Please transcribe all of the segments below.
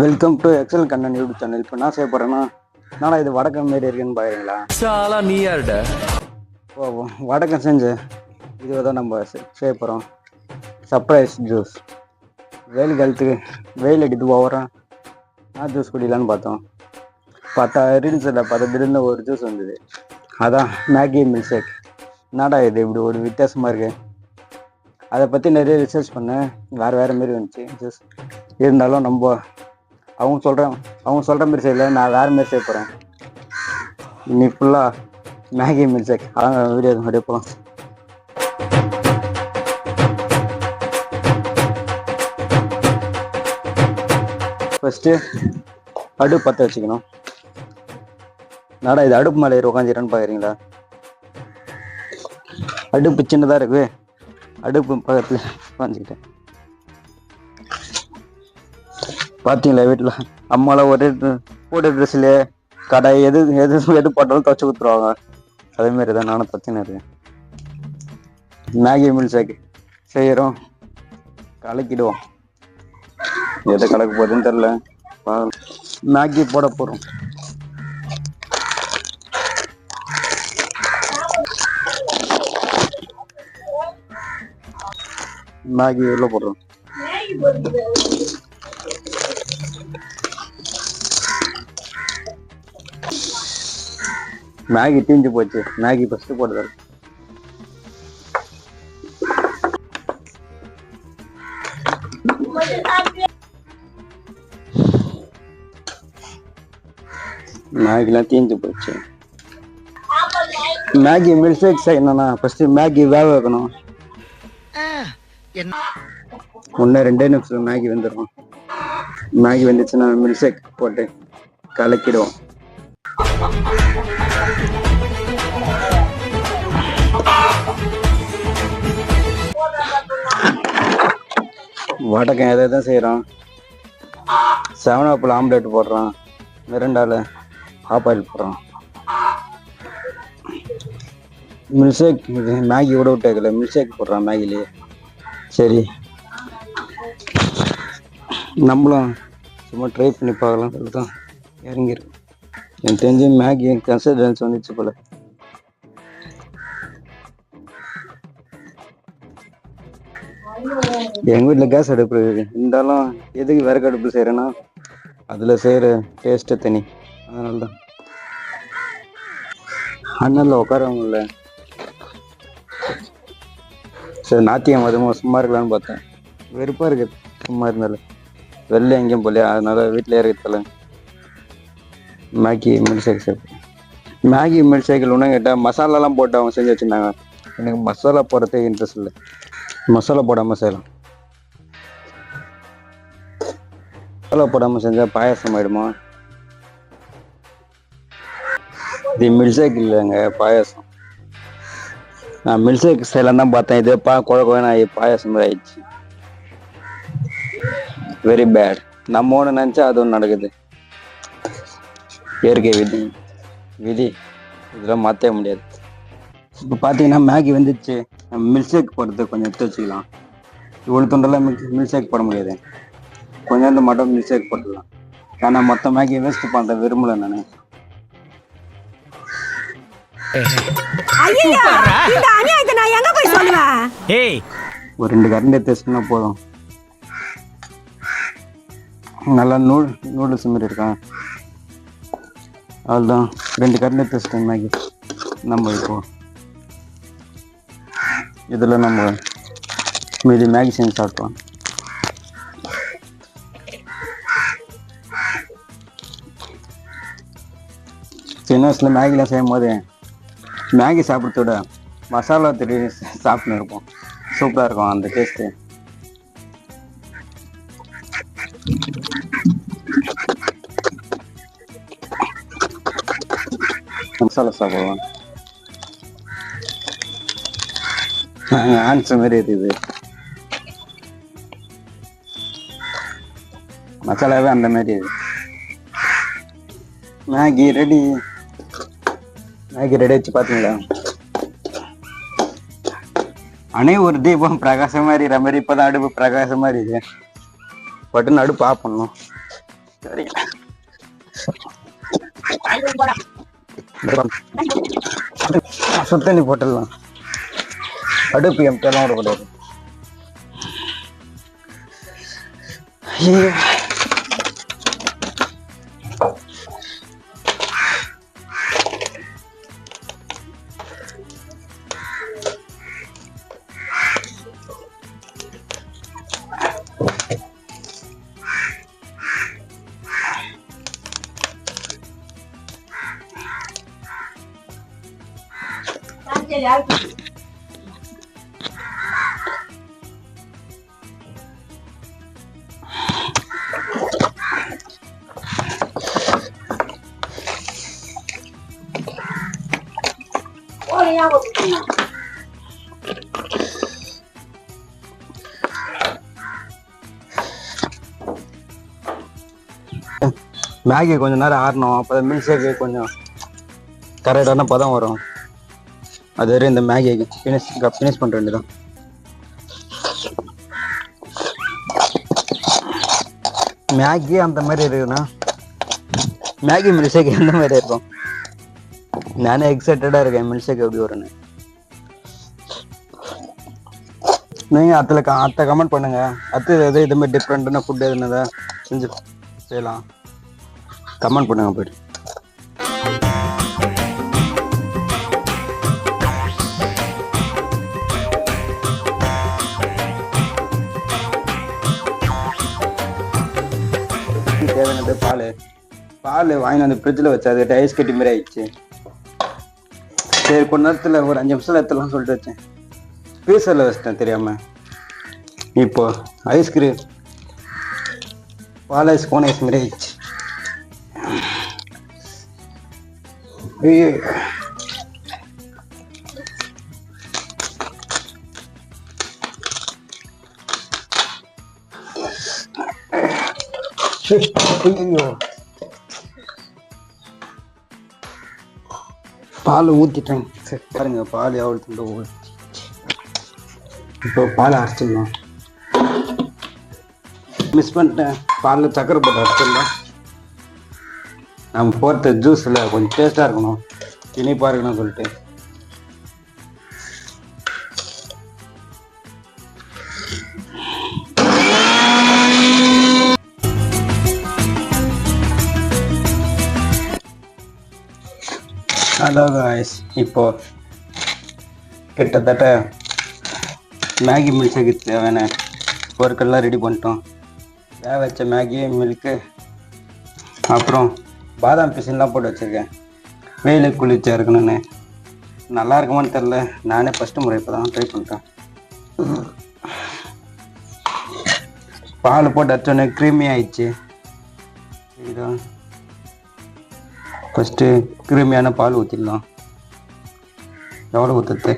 Welcome to Excel Kannan YouTube channel இப்போ நான் செய்ய போகிறேன்னா நானா இது வடக்கம் மாரி இருக்குன்னு பார்க்குறீங்களா சாலா நீ யாருடா? ஓ வடக்கம் செஞ்சு இதுவை தான் நம்ம செய்ய போகிறோம் சர்ப்ரைஸ் ஜூஸ் வெயில் காலத்துக்கு வெயில் அடித்து ஓவரம் நான் ஜூஸ் குடிக்கலான்னு பார்த்தோம். பார்த்தா ரீல்ஸில் பார்த்தா திடீர்னு ஒரு ஜூஸ் வந்தது. அதான் மேகி மில்க் ஷேக் என்னடா இது இப்படி ஒரு வித்தியாசமாக இருக்கு? அதை பற்றி நிறைய ரிசர்ச் பண்ணேன். வேறு வேறு மாரி வந்துச்சு ஜூஸ் இருந்தாலும் நம்ம அவங்க சொல்கிறேன் அவங்க சொல்கிற மாரி செய்யல. நான் வேறு மாரி செய்ய போகிறேன் இன்னி ஃபுல்லாக மேகி மில்க் ஷேக் அதான் வீடியோ அப்படியே போகலாம் ஃபஸ்ட்டு அடுப்பு பற்ற வச்சுக்கணும். நாடா இது அடுப்பு மேலே ஏறி பார்க்குறீங்களா அடுப்பு சின்னதாக இருக்கு. அடுப்பு பக்கத்தில் உட்காந்துக்கிட்டேன் பார்த்தீங்களா வீட்டில்? அம்மாலாம் ஒரே போட்டு போட்ட ட்ரெஸ்ஸில் கடை எது எது எது போட்டாலும் துவச்சி கொடுத்துருவாங்க. அதேமாரி தான் நானும் பிரச்சனை இருக்கேன். மேகி மில் ஷேக் செய்கிறோம் கலக்கிடுவோம். எதை கலக்க போகுதுன்னு தெரில மேகி போட போகிறோம் மேகி உள்ள போடுறோம்? மேகி தீஞ்சு போச்சு. மேகி ஃபஸ்ட்டு போடுறது மேகிலாம் தீஞ்சு போச்சு. மேகி மில்க் ஷேக் செய்யணும்னா ஃபர்ஸ்ட் மேகி வேக வைக்கணும். ஒன்று ரெண்டே நிமிஷம் மேகி வந்துடும் மேகி வந்துச்சுன்னா மில்க் ஷேக் போட்டு கலக்கிடுவோம். வடக்கம் எதை தான் செய்கிறான் செவன் ஆப்பிள் ஆம்லேட் போடுறான். மிரண்டால ஆப் ஆயில் போடுறான். மில்க்ஷேக் மேகி விட விட்டேக்கல மில்க்ஷேக் போடுறான் மேகிலேயே சரி. நம்மளும் சும்மா ட்ரை பண்ணி பார்க்கலாம் சொல்லிட்டு தான் இறங்கிருக்கு எனக்கு தெரிஞ்சு மேகி கன்சிடரன்ஸ் வந்துச்சு போல. எங்கள் வீட்டில் கேஸ் அடுப்பு இருந்தாலும் எதுக்கு விறகு அடுப்பு செய்கிறேன்னா அதில் செய்கிற டேஸ்ட்டு தனி. அதனால தான் அண்ணனில் உட்காரவங்கள சரி நாத்தியம் மதமாக சும்மா இருக்கலாம்னு பார்த்தேன். வெறுப்பாக இருக்கு சும்மா இருந்தாலும் வெளில எங்கேயும் போகலையா? அதனால வீட்டிலே இருக்கிறதால. Maggi milkshake Maggi milk ஷேக்கில் ஒன்றும் கேட்டால் மசாலாலாம் போட்டு அவங்க செஞ்சு வச்சுருந்தாங்க. எனக்கு மசாலா போடுறதே இன்ட்ரெஸ்ட் இல்லை. மசாலா போடாமல் செய்யலாம். மசாலா போடாமல் செஞ்சால் பாயாசம் ஆயிடுமா? இது மில்க் ஷேக் இல்லைங்க பாயாசம். நான் மில்க் ஷேக் செய்யலாம் தான் பார்த்தேன். இதே பா குழ குழன்னு பாயாசம் மாதிரி ஆயிடுச்சு. வெரி பேட் நம்ம ஒன்று நினச்சா அது ஒன்று நடக்குது. இயற்கை விதி விதி. இதெல்லாம் மாற்றவே முடியாது. இப்போ பார்த்தீங்கன்னா மேகி வந்துச்சு. மில்க் ஷேக் போடுறது கொஞ்சம் எடுத்து வச்சுக்கலாம். இவ்வளோ துண்டெல்லாம் மில்க் மில்க் ஷேக் போட முடியாது. கொஞ்சோண்டு மட்டும் மில்க் ஷேக் போட்டுடலாம் ஏன்னா மொத்த மேகி வேஸ்ட் பண்ணுற விரும்பல நான். ஐயா இந்த அநியாயத்தை நான் எங்க போய் சொல்லுவேன்? ஏய். ஒரு ரெண்டு கரண்டி எடுத்து போதும். நல்லா நூல் நூடுல்ஸ் மாதிரி இருக்கான் அவ்வளோதான் ரெண்டு கரண்டி எடுத்து மேகி நம்ம இப்போ இதில் நம்ம மீதி மேகி செஞ்சு சாப்பிட்டோம் சின்ன வயசில் மேகிலாம் செய்யும் போது மேகி சாப்பிட்றத விட மசாலா திரி சாப்பிட்னு இருப்போம். சூப்பராக இருக்கும் அந்த டேஸ்ட்டு மசாலா சாப்பிடலாம் ஆன்சர் மாதிரி இருக்குது மசாலாவே அந்த மாதிரி இது மேகி ரெடி மேகி ரெடி வச்சு பார்த்தீங்களா அணை ஒரு தீபம் பிரகாசமா இருக்கிற மாதிரி இப்போதான் அடுப்பு பிரகாசமா இருக்கு பட்டுன்னு அடுப்பு ஆஃப் பண்ணணும். சரிங்களா? சுத்தண்ணி போட்டுடலாம் அடுப்பு எம்டியெல்லாம் விடக்கூடாது ஐயோ. மேகி கொஞ்ச நேரம் ஆறணும் அப்போ மில்க் ஷேக்கு கொஞ்சம் கரெக்டான பதம் வரும் அது வரை இந்த மேகி ஃபினிஷ் ஃபினிஷ் பண்ணுற வேண்டியதான் மேகி அந்த மாதிரி இருக்குண்ணா. மேகி மில்க் ஷேக் எந்த மாதிரி இருக்கும். நானே எக்ஸைட்டடாக இருக்கேன் மில்ஷேக் எப்படி வரும்னு. நீங்கள் அதில் அத்தை கமெண்ட் பண்ணுங்க. அத்து எது இது மாதிரி டிஃப்ரெண்ட்டான ஃபுட் எதுனதா செஞ்சு செய்யலாம். கமெண்ட் பண்ணுங்க போய்ட்டு. வந்து பால். பால் வாங்கி வந்து ஃப்ரிட்ஜில் வச்சு அது ஐஸ் கட்டி மாதிரி ஆயிடுச்சு. சரி கொஞ்ச நேரத்தில் ஒரு அஞ்சு நிமிஷத்தில் எடுத்துலாம் சொல்லிட்டு வச்சேன். ஃப்ரீசரில் வச்சிட்டேன் தெரியாமல் இப்போ ஐஸ்கிரீம் பால் ஐஸ் கோன் ஐஸ் மாதிரி ஆயிடுச்சு. ஐயோ. ஐயோ பால் ஊற்றிட்டேன் சரி பாருங்க பால் எவ்வளோ துண்டு ஊற்றி இப்போ பால் அரைச்சிடலாம். மிஸ் பண்ணிட்டேன். பாலில் சக்கரை போட்டு அரைச்சிடலாம். நம்ம போடுற ஜூஸில் கொஞ்சம் டேஸ்ட்டாக இருக்கணும். இனிப்பாக இருக்கணும்னு சொல்லிட்டு. ஹலோ காய்ஸ் இப்போ கிட்டத்தட்ட மேகி மில்க்கு தேவையான பொருட்கள்லாம் ரெடி பண்ணிட்டோம். வேக வச்ச மேகி மில்க்கு அப்புறம் பாதாம் பிசின்லாம் போட்டு வச்சுருக்கேன். வெயிலுக்கு குளிர்ச்சியாக இருக்கணும்னு. நல்லா இருக்குமான்னு தெரில நானே ஃபஸ்ட்டு முறை இப்போ தான் ட்ரை பண்ணிட்டேன். பால் போட்டு அடிச்சோடனே க்ரீமி ஆயிடுச்சு. இதுதான் ஃபஸ்ட்டு கிருமியான பால் ஊற்றிடலாம் எவ்வளோ ஊற்றுறது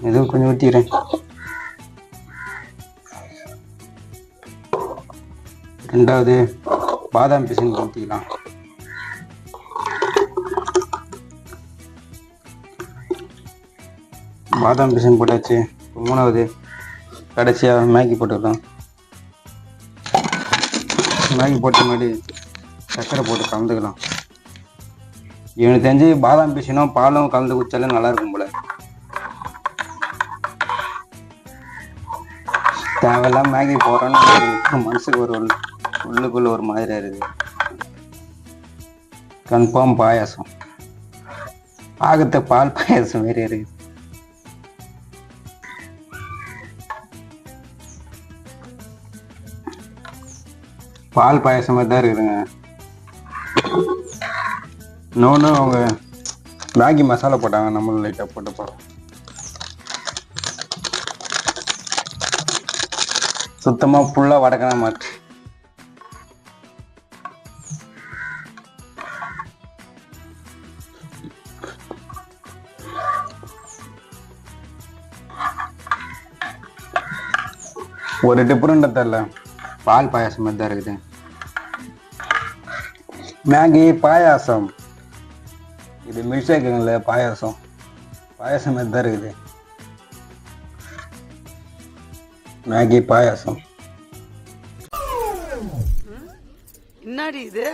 எதுவும் கொஞ்சம் ஊற்றிக்கிறேன் ரெண்டாவது பாதாம் பிசின் ஊற்றிக்கலாம் பாதாம் பிசின் போட்டாச்சு. மூணாவது கடைசியாக மேகி போட்டுக்கலாம் மேகி போட்ட முன்னாடி சர்க்கரை போட்டு கலந்துக்கலாம். எனக்கு தெரிஞ்சு பாதாம் பிசினும் பாலும் கலந்து குடிச்சாலும் நல்லா இருக்கும் போல. தேவையில்லாம் மேகி போகிறோன்னு மனசுக்கு ஒரு உள்ளுக்குள்ள ஒரு மாதிரியா இருக்குது கன்ஃபார்ம் பாயாசம். ஆகத்த பால் பாயாசம் வேற இருக்குது பால் பாயாசம் மாதிரி தான் இருக்குதுங்க. இன்னொன்று அவங்க மேகி மசாலா போட்டாங்க. நம்மளும் லைட்டாக போட்டு போகிறோம் சுத்தமாக ஃபுல்லாக வடக்கின மாட்டு ஒரு டிஃப்ரெண்ட் தெரில பால் பாயாசம் மாதிரி தான் இருக்குது. மேகி பாயாசம். இது மில்ஷேக்குங்கள பாயாசம். பாயாசம் மாதிரி தான் இருக்குது. மேகி பாயாசம். என்னடி இது?